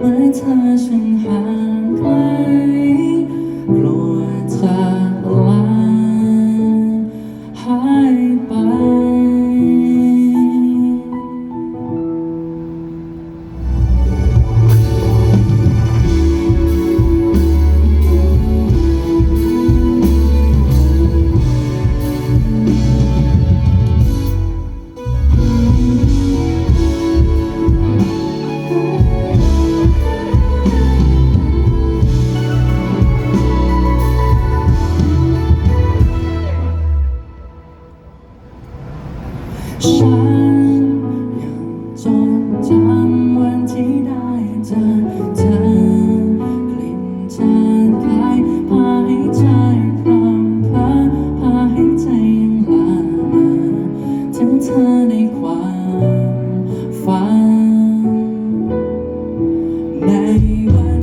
问擦身寒归。 ฉันยังจดจำวันที่ได้เจอเธอกลิ่นเธอกายพาให้ใจพรำพระพาให้ใจยังลามาถึงเธอในความฝันในวัน